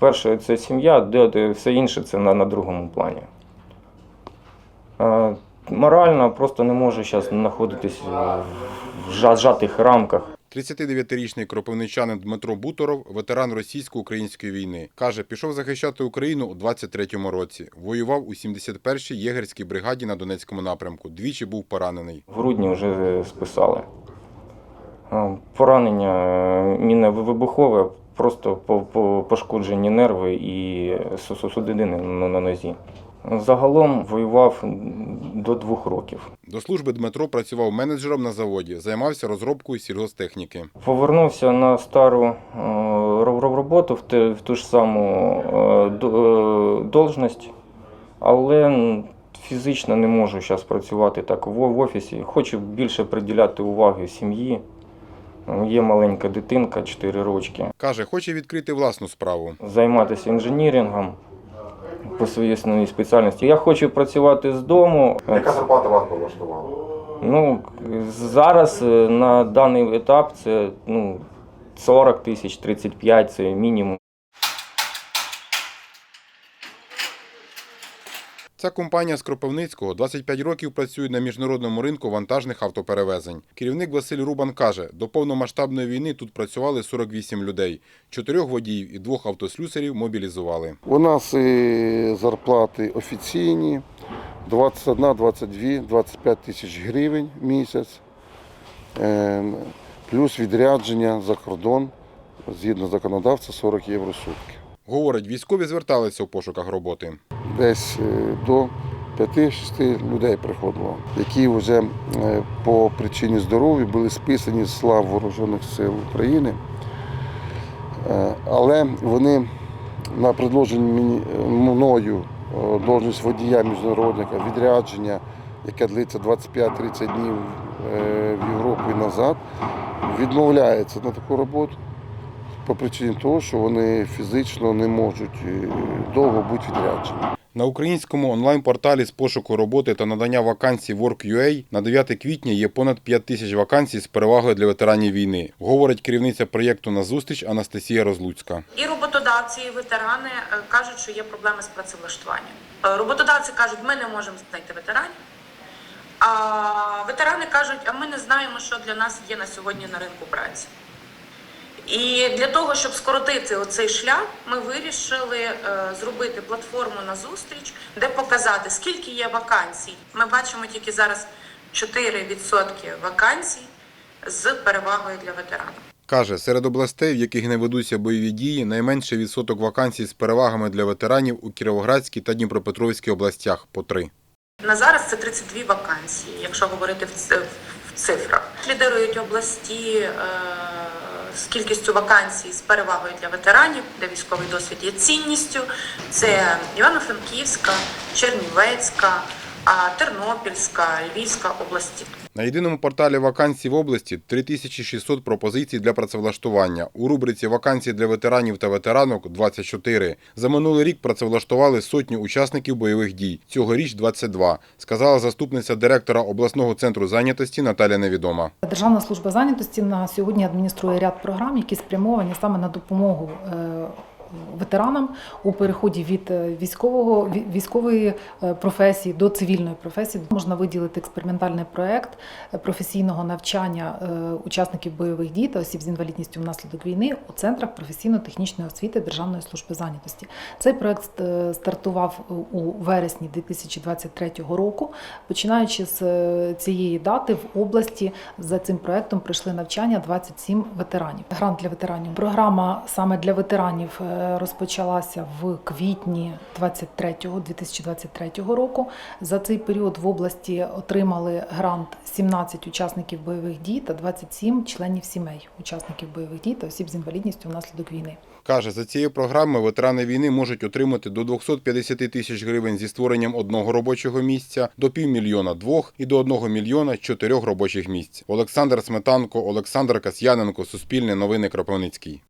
Перше це сім'я, де, де все інше це на, на другому плані. Е, Морально просто не можу зараз знаходитись в зжатих рамках. 39-річний кропивничанин Дмитро Буторов, ветеран російсько-української війни, каже, пішов захищати Україну у 23-му році. Воював у 71-й єгерській бригаді на Донецькому напрямку. Двічі був поранений. В грудні вже списали. Е, Поранення е, мінно-вибухове, просто по- по- пошкоджені нерви і су- су- судини на нозі. Загалом воював до двох років. До служби Дмитро працював менеджером на заводі, займався розробкою сільгостехніки. Повернувся на стару е, ро- ро- роботу в, ту ж саму е, е, должність, але фізично не можу зараз працювати так в офісі. Хочу більше приділяти уваги сім'ї. Е, Є маленька дитинка, 4 рочки. Каже, хоче відкрити власну справу. Займатися інженірінгом по своїй основній спеціальності. Я хочу працювати з дому. Яка зарплата вас полаштувала? влаштувала? Ну, зараз е, на даний етап це ну, 40 тисяч, 35 це мінімум. Ця компанія з Кропивницького 25 років працює на міжнародному ринку вантажних автоперевезень. Керівник Василь Рубан каже, до повномасштабної війни тут працювали 48 людей. Чотирьох водіїв і двох автослюсарів мобілізували. У нас і зарплати офіційні 21, 22, 25 тисяч гривень в місяць, Ем, плюс відрядження за кордон згідно законодавства 40 євро сутки. Говорить, військові зверталися в пошуках роботи. Десь е, до 5-6 людей приходило, які вже е, по причині здоров'я були списані з слав Вооружених сил України. Е, Але вони на е, мною должність водія міжнародника, відрядження, яке длиться 25-30 днів в Європу і назад, відмовляються на таку роботу по причині того, що вони фізично не можуть е, довго бути відряджені. На українському онлайн-порталі з пошуку роботи та надання вакансій Work.ua на 9 квітня є понад 5 тисяч вакансій з перевагою для ветеранів війни, говорить керівниця проєкту на зустріч Анастасія Розлуцька. І роботодавці, і ветерани е, кажуть, що є проблеми з працевлаштуванням. Е, Роботодавці кажуть, ми не можемо знайти ветеранів. А ветерани кажуть, а ми не знаємо, що для нас є на сьогодні на ринку праці. І для того, щоб скоротити оцей шлях, ми вирішили е, зробити платформу на зустріч, де показати, скільки є вакансій. Ми бачимо тільки зараз 4% вакансій з перевагою для ветеранів. Каже, серед областей, в яких не ведуться бойові дії, найменший відсоток вакансій з перевагами для ветеранів у Кіровоградській та Дніпропетровській областях по три. На зараз це 32 вакансії, якщо говорити в цифрах. Лідирують області е, з кількістю вакансій з перевагою для ветеранів, де військовий досвід є цінністю. Це Івано-Франківська, Чернівецька, Тернопільська, Львівська області. На єдиному порталі вакансій в області 3600 пропозицій для працевлаштування. У рубриці вакансії для ветеранів та ветеранок 24. За минулий рік працевлаштували сотню учасників бойових дій. Цьогоріч 22, сказала заступниця директора обласного центру зайнятості Наталя Невідома. Державна служба зайнятості на сьогодні адмініструє ряд програм, які спрямовані саме на допомогу е, ветеранам у переході від е, військового військової е, професії до цивільної професії. Можна виділити експериментальний проект е, професійного навчання учасників бойових дій та осіб з інвалідністю внаслідок війни у центрах професійно-технічної освіти Державної служби зайнятості. Цей проект стартував у вересні 2023 року. Починаючи з цієї дати в області за цим проектом пройшли навчання 27 ветеранів. Грант для ветеранів. Програма саме для ветеранів розпочалася в квітні 23-го, 2023 року. За цей період в області отримали грант 17 учасників бойових дій та 27 членів сімей учасників бойових дій та осіб з інвалідністю внаслідок війни. Каже, за цією програмою ветерани війни можуть отримати до 250 тисяч гривень зі створенням одного робочого місця, до півмільйона двох і до одного мільйона чотирьох робочих місць. Олександр Сметанко, Олександр Касьяненко, Суспільне новини Кропивницький.